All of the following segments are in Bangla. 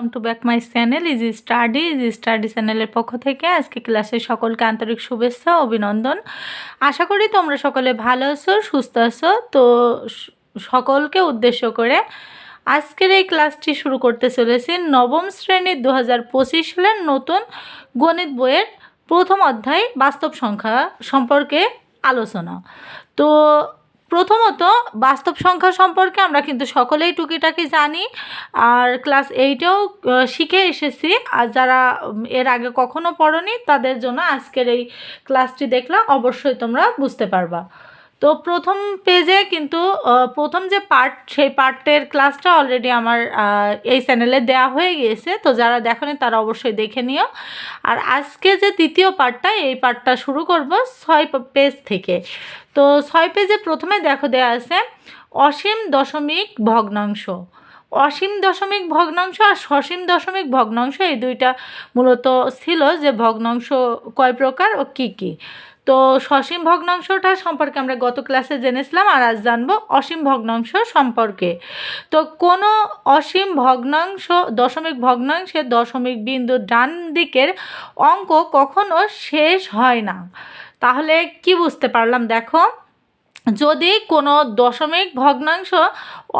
Welcome to back my channel easy study easy study চ্যানেলের পক্ষ থেকে আজকে ক্লাসে সকলকে আন্তরিক শুভেচ্ছা, অভিনন্দন। আশা করি তোমরা সকলে ভালো আছো, সুস্থ আছো। তো সকলকে উদ্দেশ্য করে আজকের এই ক্লাসটি শুরু করতে চলেছি। নবম শ্রেণির দু হাজার পঁচিশ সালের নতুন গণিত বইয়ের প্রথম অধ্যায় বাস্তব সংখ্যা সম্পর্কে আলোচনা। তো প্রথমত, বাস্তব সংখ্যা সম্পর্কে আমরা কিন্তু সকলেই টুকিটাকি জানি। আর ক্লাস এইটেও শিখে এসেছি। আর যারা এর আগে কখনো পড়নি, তাদের জন্য আজকের এই ক্লাসটি দেখলে অবশ্যই তোমরা বুঝতে পারবা। তো প্রথম পেজে কিন্তু প্রথম যে পার্ট সেই পার্টের ক্লাসটা অলরেডি আমার এই চ্যানেলে দেওয়া হয়ে গিয়েছে। তো যারা দেখনি তারা অবশ্যই দেখে নিও। আর আজকে যে তৃতীয় পার্টটা এই পার্টটা শুরু করব ছয় পেজ থেকে। তো ছয় পেজে প্রথমে দেখো দেওয়া আছে, অসীম দশমিক ভগ্নাংশ। অসীম দশমিক ভগ্নাংশ আর সসীম দশমিক ভগ্নাংশ এই দুইটা মূলত ছিল যে ভগ্নাংশ কয় প্রকার ও কী কী। তো সসীম ভগ্নাংশটা সম্পর্কে আমরা গত ক্লাসে জেনেছিলাম, আর আজ জানব অসীম ভগ্নাংশ সম্পর্কে। তো কোনো অসীম ভগ্নাংশ, দশমিক ভগ্নাংশের দশমিক বিন্দু ডান দিকের অঙ্ক কখনো শেষ হয় না। তাহলে কি বুঝতে পারলাম? দেখো, যদি কোনো দশমিক ভগ্নাংশ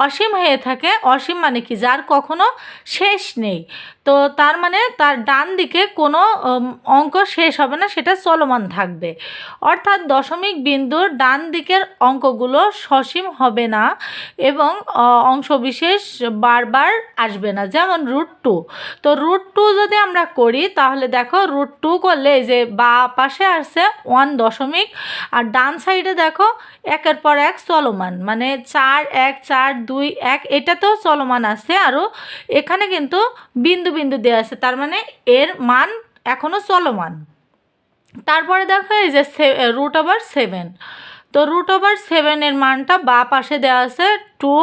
অসীম হয়ে থাকে, অসীম মানে কি? যার কখনো শেষ নেই। তো তার মানে তার ডান দিকে কোনো অঙ্ক শেষ হবে না, সেটা চলমান থাকবে। অর্থাৎ দশমিক বিন্দুর ডান দিকের অঙ্কগুলো সসীম হবে না এবং অংশবিশেষ বারবার আসবে না, যেমন রুট টু। তো রুট টু যদি আমরা করি, তাহলে দেখো রুট টু করলে যে বা পাশে আসছে ওয়ান দশমিক, আর ডান সাইডে দেখো একের পর এক চলমান মানে চার, এক, চার, দুই, এক, এটাতেও চলমান আছে। আরও এখানে কিন্তু বিন্দু বিন্দু দেওয়া আছে, তার মানে এর মান এখনও চলমান। তারপরে দেখা এই যে রুট ওভার সেভেন তো রুট ওভার সেভেনের মানটা বা পাশে দেওয়া আছে টু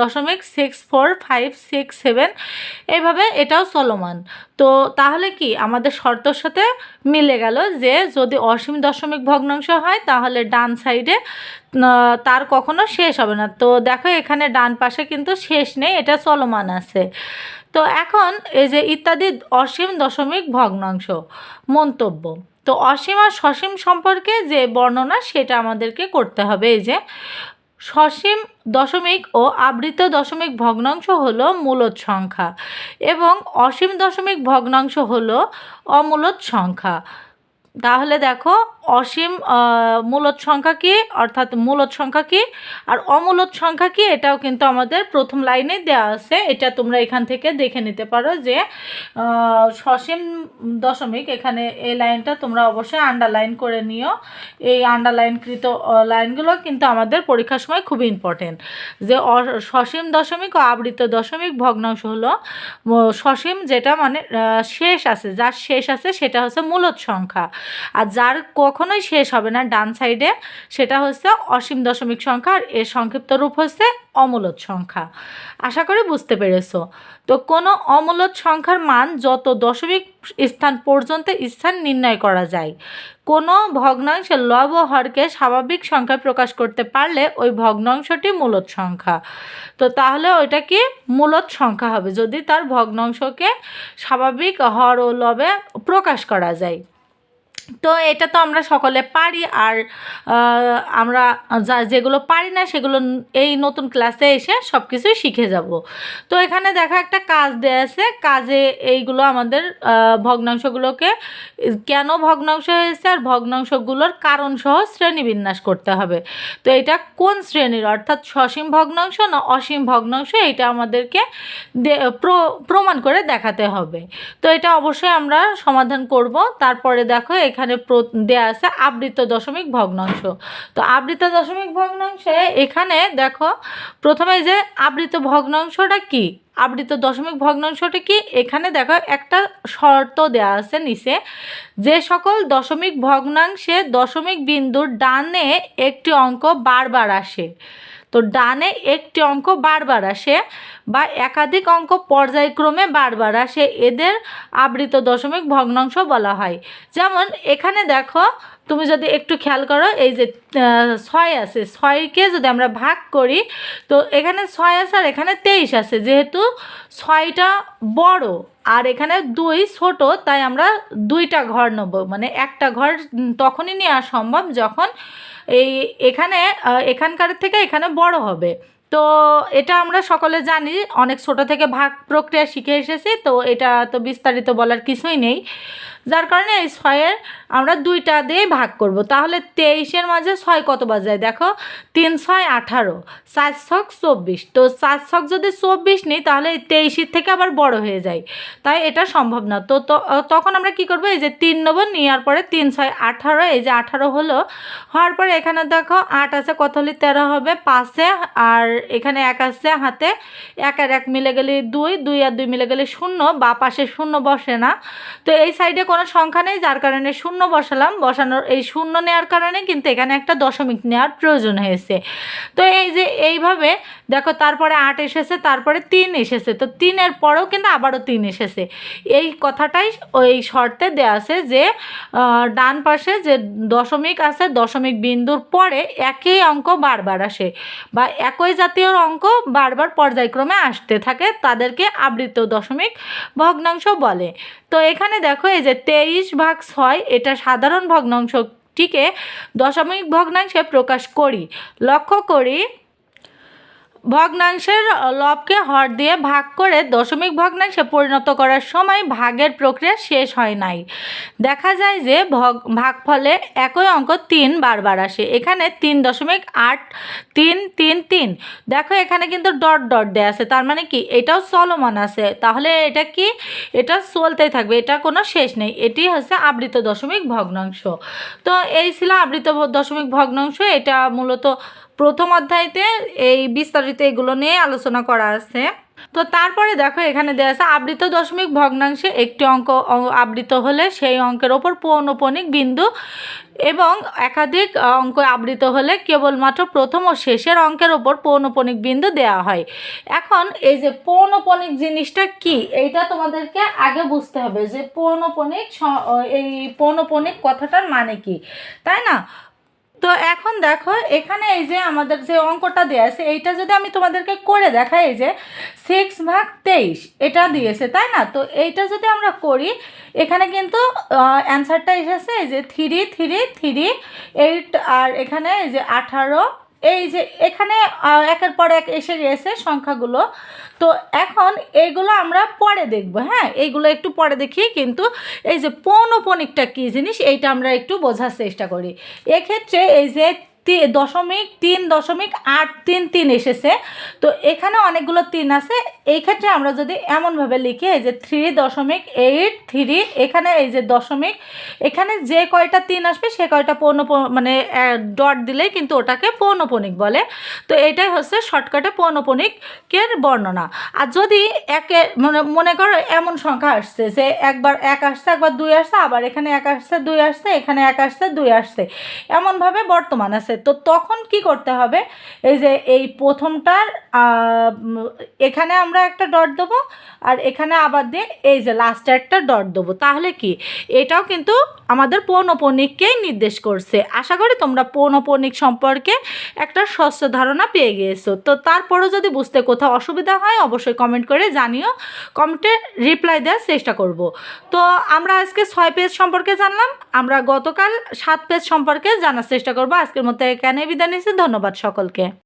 দশমিক six four five six seven এইভাবে এটাও চলমান। তো তাহলে কি আমাদের শর্তর সাথে মিলে গেল যে যদি অসীম দশমিক ভগ্নাংশ হয় তাহলে ডান সাইডে তার কখনো শেষ হবে না। তো দেখো এখানে ডান পাশে কিন্তু শেষ নেই, এটা চলমান আছে। তো এখন এই যে ইত্যাদি অসীম দশমিক ভগ্নাংশ, মন্তব্য। তো অসীম আর সসীম সম্পর্কে যে বর্ণনা, সেটা আমাদেরকে করতে হবে। এই যে, সসীম দশমিক ও আবৃত দশমিক ভগ্নাংশ হল মূলত সংখ্যা এবং অসীম দশমিক ভগ্নাংশ হল অমূলত সংখ্যা। তাহলে দেখো অসীম মূলত সংখ্যা কি? অর্থাৎ মূলত সংখ্যা কি? আর অমূলত সংখ্যা কি? এটাও কিন্তু আমাদের প্রথম লাইনে দেওয়া আছে। এটা তোমরা এখান থেকে দেখে নিতে পারো যে সসীম দশমিক এখানে এই লাইনটা তোমরা অবশ্যই আন্ডারলাইন করে নিও। এই আন্ডারলাইনকৃত লাইনগুলো কিন্তু আমাদের পরীক্ষার সময় খুবই ইম্পর্টেন্ট যে সসীম দশমিক ও আবৃত দশমিক ভগ্নাংশ হলো সসীম যেটা মানে শেষ আছে। যার শেষ আছে সেটা হচ্ছে মূলত সংখ্যা। আর যার কখনোই শেষ হবে না ডান সাইডে, সেটা হচ্ছে অসীম দশমিক সংখ্যা আর এর সংক্ষিপ্ত রূপ হচ্ছে অমূলত সংখ্যা। আশা করি বুঝতে পেরেছ। তো কোনো অমূলত সংখ্যার মান যত দশমিক স্থান পর্যন্ত স্থান নির্ণয় করা যায়, কোনো ভগ্নাংশের লব হরকে স্বাভাবিক সংখ্যায় প্রকাশ করতে পারলে ওই ভগ্নাংশটি মূলত সংখ্যা। তো তাহলে ওইটা কি মূলত সংখ্যা হবে, যদি তার ভগ্নাংশকে স্বাভাবিক হর ও লবে প্রকাশ করা যায়। তো এটা তো আমরা সকলে পারি আর আমরা যা যেগুলো পারি না সেগুলো এই নতুন ক্লাসে এসে সব কিছুই শিখে যাব। তো এখানে দেখা একটা কাজ দেয়া আছে। কাজে এইগুলো আমাদের ভগ্নাংশগুলোকে, কেন ভগ্নাংশ হয়েছে আর ভগ্নাংশগুলোর কারণ সহ শ্রেণীবিন্যাস করতে হবে। তো এটা কোন শ্রেণির? অর্থাৎ সসীম ভগ্নাংশ না অসীম ভগ্নাংশ? এটা আমাদেরকে প্রমাণ করে দেখাতে হবে। তো এটা অবশ্যই আমরা সমাধান করব। তারপরে দেখো এখানে প্র- দেয়া আছে আবৃত দশমিক ভগ্নাংশ। তো আবৃত দশমিক ভগ্নাংশে এখানে দেখো, প্রথমে যে আবৃত ভগ্নাংশটা কি? আবৃত দশমিক ভগ্নাংশটা কি? এখানে দেখো একটা শর্ত দেয়া আছে নিচে, যে সকল দশমিক ভগ্নাংশে দশমিক বিন্দুর ডানে একটি অঙ্ক বারবার আসে। তো ডানে একটি অঙ্ক বারবার আসে বা একাধিক অঙ্ক পর্যায়ক্রমে বারবার আসে, এদের আবৃত দশমিক ভগ্নাংশ বলা হয়। যেমন এখানে দেখো, তুমি যদি একটু খেয়াল করো, এই যে ছয় আছে, ছয়কে যদি আমরা ভাগ করি, তো এখানে ছয় আছে আর এখানে তেইশ আছে। যেহেতু ছয়টা বড় আর এখানে দুই ছোট, তাই আমরা দুইটা ঘর নেব। মানে একটা ঘর তখনই নেওয়া সম্ভব যখন এই এখানে এখানকার থেকে এখানে বড় হবে। তো এটা আমরা সকলে জানি, অনেক ছোট থেকে ভাগ প্রক্রিয়া শিখে এসেছি, তো এটা তো বিস্তারিত বলার কিছুই নেই। যার কারণে এই ছয়ের আমরা দুইটা দিয়ে ভাগ করব। তাহলে তেইশের মাঝে ছয় কত বাজায় দেখো, তিন ছয় আঠারো চার ছক চব্বিশ। তো চার ছক যদি চব্বিশ নিই, তাহলে তেইশের থেকে আবার বড় হয়ে যায়। তাই এটা সম্ভব না। তো তখন আমরা কি করব? এই যে তিন নেব, নেওয়ার পরে তিন ছয় আঠারো, এই যে আঠারো হলো, হওয়ার পরে এখানে দেখো আট আছে, কত হলে তেরো হবে? পাঁচে, আর এখানে এক আছে হাতে। এক আর এক মিলে গেলে দুই দুই আর দুই মিলে গেলে শূন্য, বা পাশে শূন্য বসে না। তো এই সাইডে কোনো সংখ্যা নেই, যার কারণে শূন্য বসালাম। বসানোর, এই শূন্য নেওয়ার কারণে কিন্তু এখানে একটা দশমিক নেওয়ার প্রয়োজন হয়েছে। তো এই যে এইভাবে, দেখো তারপরে আট এসেছে, তারপরে তিন এসেছে, তো তিনের পরেও কিন্তু আবারও তিন এসেছে। এই কথাটাই ওই শর্তে দেওয়া আছে যে ডান পাশে যে দশমিক আছে, দশমিক বিন্দুর পরে একই অঙ্ক বারবার আসে বা একই জাতীয় অঙ্ক বারবার পর্যায়ক্রমে আসতে থাকে, তাদেরকে আবৃত দশমিক ভগ্নাংশ বলে। তো এখানে দেখো এই যে তেইশ ভাগ ছয় এটা সাধারণ ভগ্নাংশটিকে দশমিক ভগ্নাংশে প্রকাশ করি। লক্ষ্য করি ভগ্নাংশের লবকে হর দিয়ে ভাগ করে দশমিক ভগ্নাংশে পরিণত করার সময় ভাগের প্রক্রিয়া শেষ হয় নাই। দেখা যায় যে ভগ, ভাগফলে একই অঙ্ক তিন বারবার আসে। এখানে তিন দশমিক আট, তিন তিন তিন। দেখো এখানে কিন্তু ডট ডট দেয়া আছে। তার মানে কি? এটাও চলমান আছে। তাহলে এটা কি? এটা চলতেই থাকবে। এটা কোনো শেষ নেই। এটি হচ্ছে আবৃত দশমিক ভগ্নাংশ। তো এই ছিল আবৃত দশমিক ভগ্নাংশ। এটা মূলত প্রথম অধ্যায়তে এই বিস্তারিত এগুলো নিয়ে আলোচনা করা আছে। তো তারপরে দেখো এখানে দেওয়া আছে, আবৃত দশমিক ভগ্নাংশে একটি অঙ্ক আবৃত হলে সেই অঙ্কের ওপর পৌনপণিক বিন্দু এবং একাধিক অঙ্ক আবৃত হলে কেবলমাত্র প্রথম ও শেষের অঙ্কের ওপর পৌনপণিক বিন্দু দেওয়া হয়। এখন এই যে পৌনপণিক জিনিসটা কি, এইটা তোমাদেরকে আগে বুঝতে হবে যে পৌনপণিক এই পৌনপণিক কথাটার মানে কি, তাই না? তো এখন দেখো, এখানে এই যে আমাদের যে অঙ্কটা দেওয়া আছে, এইটা যদি আমি তোমাদেরকে করে দেখাই, এই যে সিক্স ভাগ তেইশ, এটা দিয়েছে, তাই না? তো এইটা যদি আমরা করি, এখানে কিন্তু অ্যান্সারটা এসেছে, এই যে থ্রি থ্রি থ্রি এইট আর এখানে এই যে আঠারো এই যে এখানে একের পর এক এসে গেছে সংখ্যাগুলো। তো এখন এইগুলো আমরা পরে দেখব হ্যাঁ? এইগুলো একটু পরে দেখি, কিন্তু এই যে পৌনপণিকটা কী জিনিস, এইটা আমরা একটু বোঝার চেষ্টা করি। এক্ষেত্রে এই যে দশমিক তিন, দশমিক আট, তিন তিন এসেছে। তো এখানে অনেকগুলো তিন আছে। এই ক্ষেত্রে আমরা যদি এমনভাবে লিখি, এই যে থ্রি দশমিক এইট, থ্রি, এখানে এই যে দশমিক, এখানে যে কয়টা তিন আসবে, সে কয়টা পৌন মানে ডট দিলেই কিন্তু ওটাকে পৌনপণিক বলে। তো এটাই হচ্ছে শর্টকাটে পৌনপণিকের বর্ণনা। আর যদি একে মানে মনে করো এমন সংখ্যা আসছে যে একবার এক আসছে, একবার দুই আসছে, আবার এখানে এক আসছে, দুই আসছে, এখানে এক আসছে, দুই আসছে। এমনভাবে বর্তমান আছে। তো তখন কি করতে হবে? এই যে এই প্রথমটার এখানে আমরা একটা ডট দেবো আর এখানে আবার দিয়ে এই যে লাস্টে একটা ডট দেবো। তাহলে কি? এটাও কিন্তু আমাদের পৌনপণিককেই নির্দেশ করছে। আশা করি তোমরা পৌনপণিক সম্পর্কে একটা স্বচ্ছ ধারণা পেয়ে গিয়েছো। তো তারপরেও যদি বুঝতে কোথাও অসুবিধা হয়, অবশ্যই কমেন্ট করে জানিও। কমেন্টে রিপ্লাই দেওয়ার চেষ্টা করব। তো আমরা আজকে ছয় পেজ সম্পর্কে জানলাম। আমরা গতকাল সাত পেজ সম্পর্কে জানার চেষ্টা করব। আজকের মধ্যে এখানে বিদায় নিচ্ছি ধন্যবাদ সকলকে।